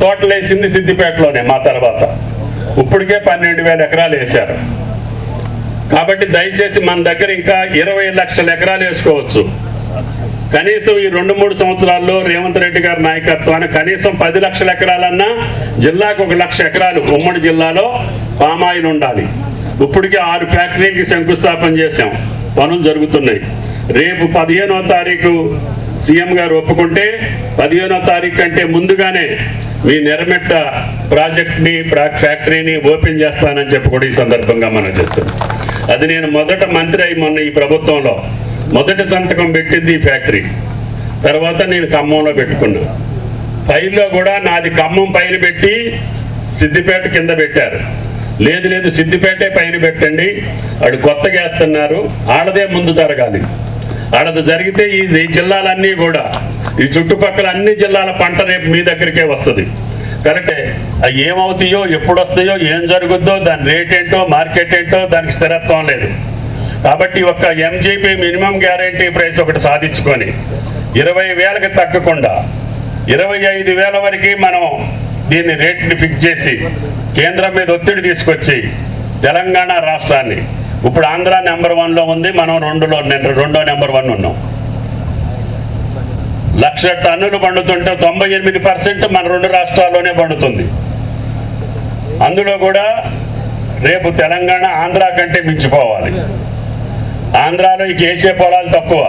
తోటలేసింది సిద్దిపేటలోనే మా తర్వాత. ఇప్పటికే పన్నెండు వేల ఎకరాలు వేశారు. కాబట్టి దయచేసి మన దగ్గర ఇంకా ఇరవై లక్షల ఎకరాలు వేసుకోవచ్చు. కనీసం ఈ రెండు మూడు సంవత్సరాల్లో రేవంత్ రెడ్డి గారి నాయకత్వాన్ని కనీసం పది లక్షల ఎకరాలన్నా జిల్లాకు ఒక లక్ష ఎకరాలు ఉమ్మడి జిల్లాలో పామాయిల్ ఉండాలి. ఇప్పటికే ఆరు ఫ్యాక్టరీకి శంకుస్థాపన చేశాం. పనులు జరుగుతున్నాయి. రేపు పదిహేనో తారీఖు సీఎం గారు ఒప్పుకుంటే పదిహేనో తారీఖు కంటే ముందుగానే మీ నెరమెట్ట ప్రాజెక్ట్ని ఫ్యాక్టరీని ఓపెన్ చేస్తానని చెప్పి కూడా ఈ సందర్భంగా మనం చేస్తున్నాం. అది నేను మొదట మంత్రి అయి మొన్న ఈ ప్రభుత్వంలో మొదటి సంతకం పెట్టింది ఈ ఫ్యాక్టరీ. తర్వాత నేను ఖమ్మంలో పెట్టుకున్నా. ఫైల్లో కూడా నాది ఖమ్మం పైన పెట్టి సిద్దిపేట కింద పెట్టారు. లేదు లేదు సిద్దిపేటే పైన పెట్టండి. అడు కొత్తగా వేస్తున్నారు ఆడదే ముందు జరగాలి. ఆడది జరిగితే ఈ జిల్లాలన్నీ కూడా ఈ చుట్టుపక్కల అన్ని జిల్లాల పంట రేపు మీ దగ్గరికే వస్తుంది. కరెక్టే? అవి ఏమవుతాయో ఎప్పుడు వస్తాయో ఏం జరుగుద్దో దాని రేట్ ఏంటో మార్కెట్ ఏంటో దానికి స్థిరత్వం లేదు. కాబట్టి ఒక ఎంజీపీ మినిమం గ్యారంటీ ప్రైస్ ఒకటి సాధించుకొని ఇరవై వేలకు తగ్గకుండా ఇరవై ఐదు వేల వరకు మనం దీన్ని రేట్ని ఫిక్స్ చేసి కేంద్రం మీద ఒత్తిడి తీసుకొచ్చి తెలంగాణ రాష్ట్రాన్ని. ఇప్పుడు ఆంధ్ర నెంబర్ వన్లో ఉంది మనం రెండులో రెండో నెంబర్ వన్ ఉన్నాం. లక్ష టన్నులు పండుతుంటే తొంభై ఎనిమిది పర్సెంట్ మన రెండు రాష్ట్రాల్లోనే పండుతుంది. అందులో కూడా రేపు తెలంగాణ ఆంధ్ర కంటే మించిపోవాలి. ఆంధ్రాలో ఈ కేసే పొలాలు తక్కువ.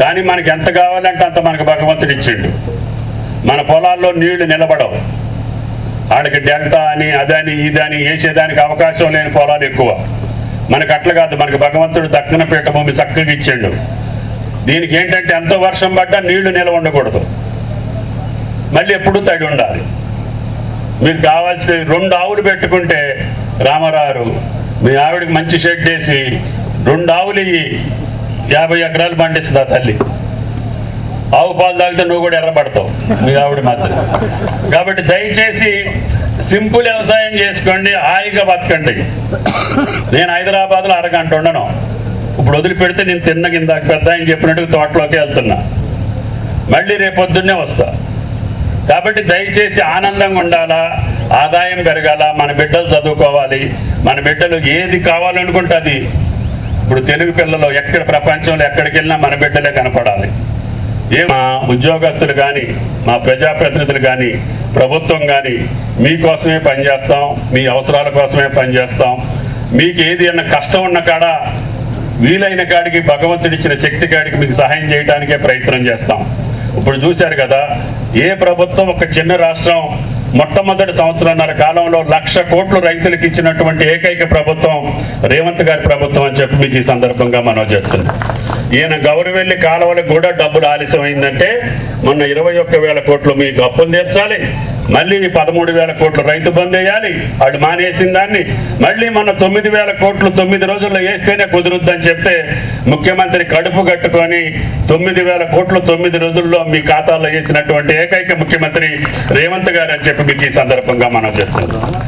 కానీ మనకి ఎంత కావాలంటే అంత మనకు భగవంతుడు ఇచ్చిండు. మన పొలాల్లో నీళ్ళు నిలబడవు. ఆడికి డెల్టా అని అదని ఇదని వేసేదానికి అవకాశం లేని పొలాలు ఎక్కువ. మనకు అట్లా కాదు మనకి భగవంతుడు దక్కన పీఠ భూమి చక్కగా ఇచ్చిండు. దీనికి ఏంటంటే ఎంత వర్షం పడ్డా నీళ్ళు నిల్వ ఉండకూడదు. మళ్ళీ ఎప్పుడు తడి ఉండాలి. మీరు కావాల్సిన రెండు ఆవులు పెట్టుకుంటే రామారావు మీ ఆవిడకి మంచి షెడ్ వేసి రెండు ఆవులు ఇయ్యి. యాభై ఎకరాలు పండిస్తుంది తల్లి. ఆవు పాలు తాగితే నువ్వు కూడా ఎర్రబడతావు మీ ఆవిడ మాత్రం. కాబట్టి దయచేసి సింపుల్ వ్యవసాయం చేసుకోండి హాయిగా బతకండి. నేను హైదరాబాద్లో అరగంట ఉండను. ఇప్పుడు వదిలిపెడితే నేను తిన్న కింద పెద్ద ఆయన చెప్పినట్టు తోటలోకి వెళ్తున్నా. మళ్ళీ రేపొద్దున్నే వస్తా. కాబట్టి దయచేసి ఆనందంగా ఉండాలా? ఆదాయం పెరగాల? మన బిడ్డలు చదువుకోవాలి. మన బిడ్డలు ఏది కావాలనుకుంటే అది. ఇప్పుడు తెలుగు పిల్లలు ఎక్కడ ప్రపంచంలో ఎక్కడికి వెళ్ళినా మన బిడ్డలే కనపడాలి. ఏ మా ఉద్యోగస్తులు కానీ మా ప్రజాప్రతినిధులు కానీ ప్రభుత్వం కానీ మీకోసమే పనిచేస్తాం మీ అవసరాల కోసమే పనిచేస్తాం. మీకు ఏది అన్న కష్టం ఉన్న కాడ వీలైన కాడికి భగవంతుడిచ్చిన శక్తి కాడికి మీకు సహాయం చేయడానికే ప్రయత్నం చేస్తాం. ఇప్పుడు చూశారు కదా ఏ ప్రభుత్వం ఒక చిన్న రాష్ట్రం మొట్టమొదటి సంవత్సరంన్నర కాలంలో లక్ష కోట్లు రైతులకు ఇచ్చినటువంటి ఏకైక ప్రభుత్వం రేవంత్ గారి ప్రభుత్వం అని చెప్పి మీకు ఈ సందర్భంగా మనం చేస్తున్నాం. ఈయన గౌరవెల్లి కాలువలకు కూడా డబ్బులు ఆలస్యమైందంటే మొన్న ఇరవై ఒక్క వేల కోట్లు మీకు అప్పులు తీర్చాలి మళ్ళీ పదమూడు వేల కోట్లు రైతు బంద్ వేయాలి. వాడు మానేసిన దాన్ని. మళ్ళీ మన తొమ్మిది వేల కోట్లు తొమ్మిది రోజుల్లో వేస్తేనే కుదురుద్దని చెప్తే ముఖ్యమంత్రి కడుపు కట్టుకొని తొమ్మిది వేల కోట్లు తొమ్మిది రోజుల్లో మీ ఖాతాలో వేసినటువంటి ఏకైక ముఖ్యమంత్రి రేవంత్ గారు అని చెప్పి మీకు ఈ సందర్భంగా మనం చేస్తున్నాం.